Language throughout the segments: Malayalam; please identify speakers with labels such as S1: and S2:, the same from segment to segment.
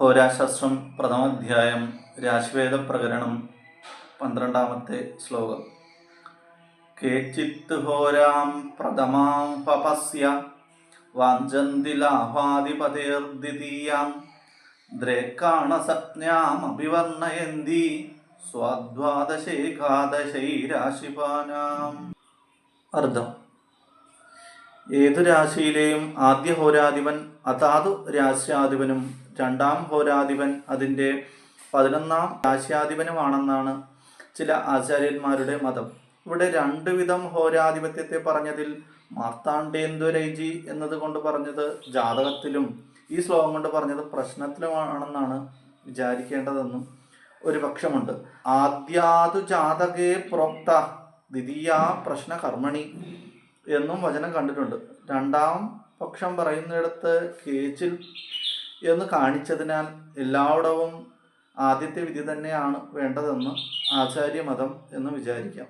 S1: ഹോരാശാസ്ത്രം പ്രഥമാധ്യായം രാശ്വേദ പ്രകരണം പന്ത്രണ്ടാമത്തെ ശ്ലോകം. കേചിത് ഹോരാം പ്രഥമാം പപസ്യ വാഞ്ചന്തി ലാഭാധിപതേർദ്വിതീയാം ദ്രേക്കാണസജ്ഞാമഭിവർണയന്തി സ്വാദ്വാദശേകാദശൈരാശിപാനാം അർത്ഥം ഏതു രാശിയിലെയും ആദ്യ ഹോരാധിപൻ അതാതു രാശ്യാധിപനും രണ്ടാം ഹോരാധിപൻ അതിന്റെ പതിനൊന്നാം രാശ്യാധിപനുമാണെന്നാണ് ചില ആചാര്യന്മാരുടെ മതം. ഇവിടെ രണ്ട് വിധം ഹോരാധിപത്യത്തെ പറഞ്ഞതിൽ മാർത്താണ്ഡേന്ദ്വരൈജി എന്നതുകൊണ്ട് പറഞ്ഞത് ജാതകത്തിലും ഈ ശ്ലോകം കൊണ്ട് പറഞ്ഞത് പ്രശ്നത്തിലുമാണെന്നാണ് വിചാരിക്കേണ്ടതെന്നും ഒരു പക്ഷമുണ്ട്. ആദ്യാതു ജാതകേ പ്രോക്ത ദ്വിതീയ പ്രശ്ന കർമ്മണി എന്നും വചനം കണ്ടിട്ടുണ്ട്. രണ്ടാം പക്ഷം പറയുന്നിടത്ത് കേച്ചിൽ എന്ന് കാണിച്ചതിനാൽ എല്ലായിടവും ആദ്യത്തെ വിധി തന്നെയാണ് വേണ്ടതെന്ന് ആചാര്യമതം എന്ന് വിചാരിക്കാം.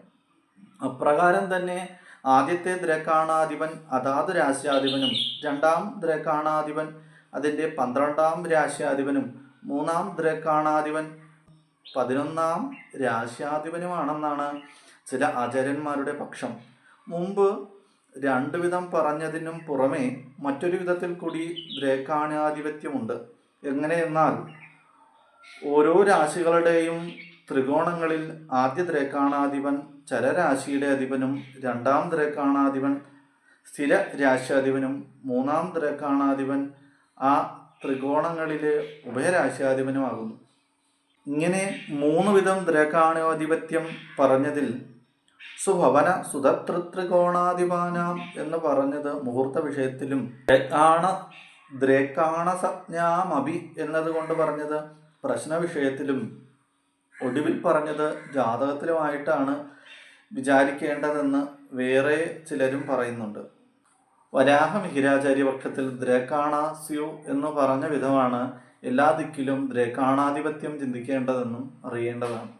S1: അപ്രകാരം തന്നെ ആദ്യത്തെ ദ്രക്കാണാധിപൻ അതാത് രാശ്യാധിപനും രണ്ടാം ദ്രക്കാണാധിപൻ അതിന്റെ പന്ത്രണ്ടാം രാശ്യാധിപനും മൂന്നാം ദ്രക്കാണാധിപൻ പതിനൊന്നാം രാശ്യാധിപനുമാണെന്നാണ് ചില ആചാര്യന്മാരുടെ പക്ഷം. മുമ്പ് രണ്ടു വിധം പറഞ്ഞതിനും പുറമേ മറ്റൊരു വിധത്തിൽ കൂടി ദ്രേക്കാണാധിപത്യമുണ്ട് എങ്ങനെയെന്നാൽ ഓരോ രാശികളുടെയും ത്രികോണങ്ങളിൽ ആദ്യ ദ്രേക്കാണാധിപൻ ചരരാശിയുടെ അധിപനും രണ്ടാം ദ്രേക്കാണാധിപൻ സ്ഥിര രാശ്യാധിപനും മൂന്നാം ദ്രേക്കാണാധിപൻ ആ ത്രികോണങ്ങളിലെ ഉഭയരാശ്യാധിപനുമാകുന്നു ഇങ്ങനെ മൂന്ന് വിധം ദ്രേക്കാണാധിപത്യം പറഞ്ഞതിൽ സുഭവന സുതത്രിത്രികോണാധിപാനാം എന്ന് പറഞ്ഞത് മുഹൂർത്ത വിഷയത്തിലും ദ്രേക്കാണ സജ്ഞാമഭി എന്നതുകൊണ്ട് പറഞ്ഞത് പ്രശ്ന വിഷയത്തിലും ഒടുവിൽ പറഞ്ഞത് ജാതകത്തിലുമായിട്ടാണ് വിചാരിക്കേണ്ടതെന്ന് വേറെ ചിലരും പറയുന്നുണ്ട്. വരാഹ മിഹിരാചാര്യപക്ഷത്തിൽ ദ്രേക്കാണാസ്യു എന്ന് പറഞ്ഞ വിധമാണ് എല്ലാ ദിക്കിലും ദ്രേക്കാണാധിപത്യം ചിന്തിക്കേണ്ടതെന്നും അറിയേണ്ടതാണ്.